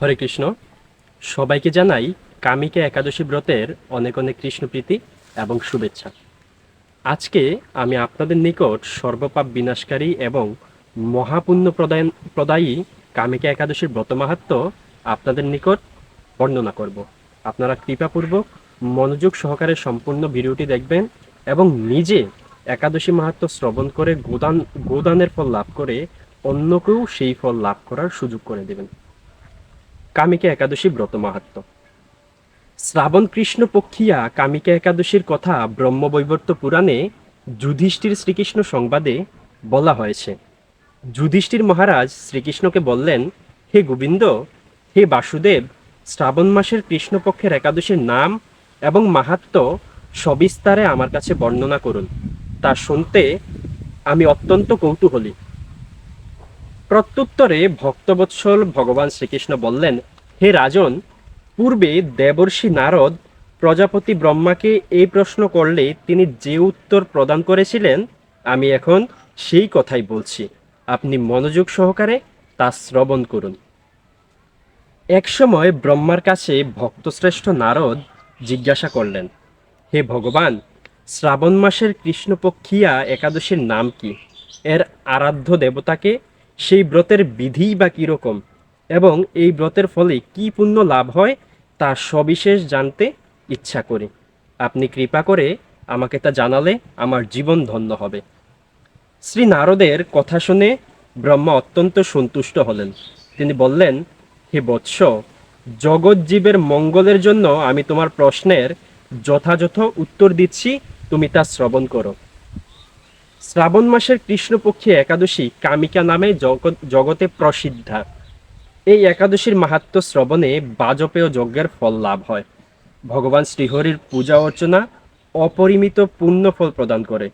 হরে কৃষ্ণ। সবাইকে জানাই কামিকা একাদশী ব্রতের অনেক অনেক কৃষ্ণপ্রীতি এবং শুভেচ্ছা। আজকে আমি আপনাদের নিকট সর্বপাপ বিনাশকারী এবং মহাপুণ্য প্রদায়, প্রদায়ী কামিকা একাদশীর ব্রত মাহাত্ম আপনাদের নিকট বর্ণনা করব। আপনারা কৃপাপূর্বক মনোযোগ সহকারে সম্পূর্ণ ভিডিওটি দেখবেন এবং নিজে একাদশী মাহাত্ম শ্রবণ করে গোদান, গোদানের ফল লাভ করে অন্যকেও সেই ফল লাভ করার সুযোগ করে দেবেন। কামিকা একাদশী ব্রত মাহাত্ম। শ্রাবণ কৃষ্ণ পক্ষিয়া কামিকা একাদশীর কথা ব্রহ্মবৈবর্ত পুরাণে যুধিষ্ঠির শ্রীকৃষ্ণ সংবাদে বলা হয়েছে। যুধিষ্ঠির মহারাজ শ্রীকৃষ্ণকে বললেন, হে গোবিন্দ, হে বাসুদেব, শ্রাবণ মাসের কৃষ্ণপক্ষের একাদশীর নাম এবং মাহাত্ম সবিস্তারে আমার কাছে বর্ণনা করুন। তা শুনতে আমি অত্যন্ত কৌতূহলী। প্রত্যুত্তরে ভক্তবৎসল ভগবান শ্রীকৃষ্ণ বললেন হে রাজন, পূর্বে দেবর্ষি নারদ প্রজাপতি ব্রহ্মাকে এই প্রশ্ন করলে তিনি যে উত্তর প্রদান করেছিলেন, আমি এখন সেই কথাই বলছি। আপনি মনোযোগ সহকারে তা শ্রবণ করুন। একসময় ব্রহ্মার কাছে ভক্তশ্রেষ্ঠ নারদ জিজ্ঞাসা করলেন, হে ভগবান, শ্রাবণ মাসের কৃষ্ণপক্ষিয়া একাদশীর নাম কি? এর আরাধ্য দেবতাকে সেই ব্রতের বিধিই বা কীরকম? এবং এই ব্রতের ফলে কি পুণ্য লাভ হয় তা সবিশেষ জানতে ইচ্ছা করি। আপনি কৃপা করে আমাকে তা জানালে আমার জীবন ধন্য হবে। শ্রী নারদের কথা শুনে ব্রহ্মা অত্যন্ত সন্তুষ্ট হলেন। তিনি বললেন, হে বৎস জগৎজীবের মঙ্গলের জন্য আমি তোমার প্রশ্নের যথাযথ উত্তর দিচ্ছি, তুমি তা শ্রবণ করো। শ্রাবণ মাসের কৃষ্ণপক্ষী একাদশী কামিকা নামে জগতে প্রসিদ্ধা। এই একাদশীর মাহাত্ম শ্রবণে বাজপেয় যজ্ঞের ফল লাভ হয়। ভগবান শ্রীহরির পূজা অর্চনা অপরিমিত পুণ্য ফল প্রদান করে।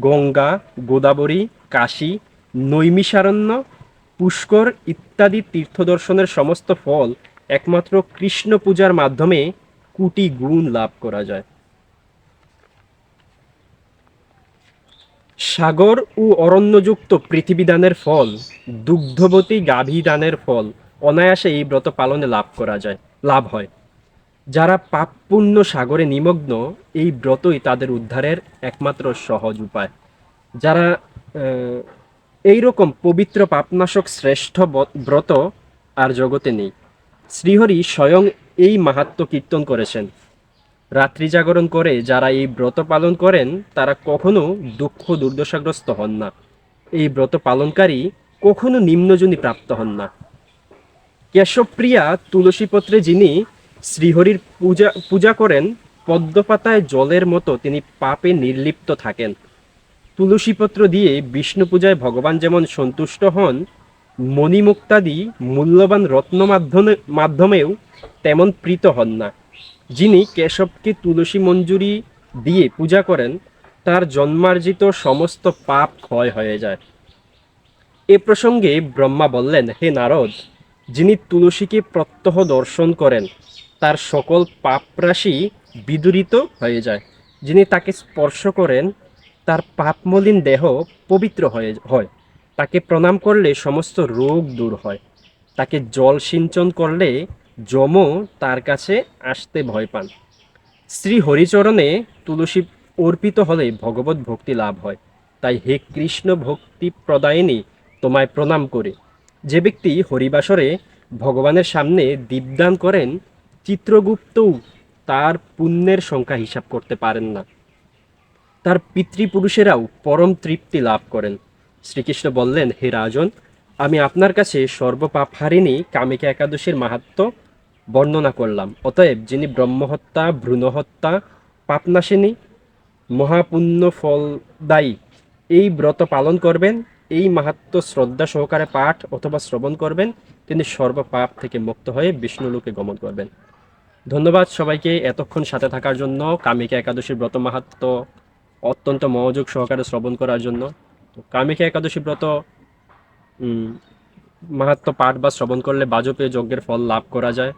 গঙ্গা, গোদাবরী, কাশী, নৈমিষারণ্য, পুষ্কর ইত্যাদি তীর্থদর্শনের সমস্ত ফল একমাত্র কৃষ্ণ পূজার মাধ্যমে কোটি গুণ লাভ করা যায়। সাগর ও অরণ্যযুক্ত পৃথিবী দানের ফল, দুগ্ধবতী গাভী দানের ফল অনায়াসে এই ব্রত পালনে লাভ করা যায়, লাভ হয়। যারা পাপ পুণ্য সাগরে নিমগ্ন, এই ব্রতই তাদের উদ্ধারের একমাত্র সহজ উপায়। যারা এই রকম পবিত্র পাপনাশক শ্রেষ্ঠ ব্রত আর জগতে নেই। শ্রীহরি স্বয়ং এই মাহাত্ম কীর্তন করেছেন। রাত্রি জাগরণ করে যারা এই ব্রত পালন করেন, তারা কখনো দুঃখ দুর্দশাগ্রস্ত হন না। এই ব্রত পালনকারী কখনো নিম্নজনী প্রাপ্ত হন না। কেশবপ্রিয়া তুলসীপত্রে যিনি শ্রীহরির পূজা পূজা করেন, পদ্মপাতায় জলের মতো তিনি পাপে নির্লিপ্ত থাকেন। তুলসীপত্র দিয়ে বিষ্ণু পূজায় ভগবান যেমন সন্তুষ্ট হন, মণিমুক্তাদি মূল্যবান রত্ন মাধ্যমে, মাধ্যমেও তেমন প্রীত হন না। যিনি কেশবকে তুলসী মঞ্জুরি দিয়ে পূজা করেন, তার জন্মার্জিত সমস্ত পাপ ক্ষয় হয়ে যায়। এ প্রসঙ্গে ব্রহ্মা বললেন, হে নারদ, যিনি তুলসীকে প্রত্যহ দর্শন করেন, তার সকল পাপরাশি বিদূরিত হয়ে যায়। যিনি তাকে স্পর্শ করেন, তার পাপমলিন দেহ পবিত্র হয়ে হয়। তাকে প্রণাম করলে সমস্ত রোগ দূর হয়। তাকে জল সিঞ্চন করলে যমও তার কাছে আসতে ভয় পান। শ্রী হরিচরণে তুলসী অর্পিত হলে ভগবত ভক্তি লাভ হয়। তাই হে কৃষ্ণ ভক্তি প্রদায়িনী, তোমায় প্রণাম করে। যে ব্যক্তি হরিবাসরে ভগবানের সামনে দীপদান করেন, চিত্রগুপ্তও তার পুণ্যের সংখ্যা হিসাব করতে পারেন না। তার পিতৃপুরুষেরাও পরম তৃপ্তি লাভ করেন। শ্রীকৃষ্ণ বললেন, হে রাজন, আমি আপনার কাছে সর্বপাপ হারিণী কামিকা একাদশীর মাহাত্ম বর্ণনা করলাম। অতএব যিনি ব্রহ্মহত্যা, ভ্রূণহত্যা, পাপনাশিনী, মহাপুণ্য ফলদায়ী, এই ব্রত পালন করবেন, এই মাহাত্ম শ্রদ্ধা সহকারে পাঠ অথবা শ্রবণ করবেন, তিনি সর্বপাপ থেকে মুক্ত হয়ে বিষ্ণুলোকে গমন করবেন। ধন্যবাদ সবাইকে এতক্ষণ সাথে থাকার জন্য, কামিকা একাদশীর ব্রত মাহাত্ম অত্যন্ত মনোযোগ সহকারে শ্রবণ করার জন্য। কামিকা একাদশী ব্রত মাহাত্ম পাঠ বা শ্রবণ করলে বাজপেয় যজ্ঞের ফল লাভ করা যায়।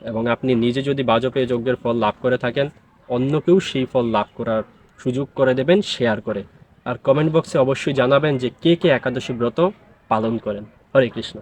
এবং আপনি নিজে যদি বাজপেয় যজ্ঞের ফল লাভ করে থাকেন, অন্যকেও সেই ফল লাভ করার সুযোগ করে দেবেন শেয়ার করে। আর কমেন্ট বক্সে অবশ্যই জানাবেন যে কে কে একাদশী ব্রত পালন করেন। হরে কৃষ্ণ।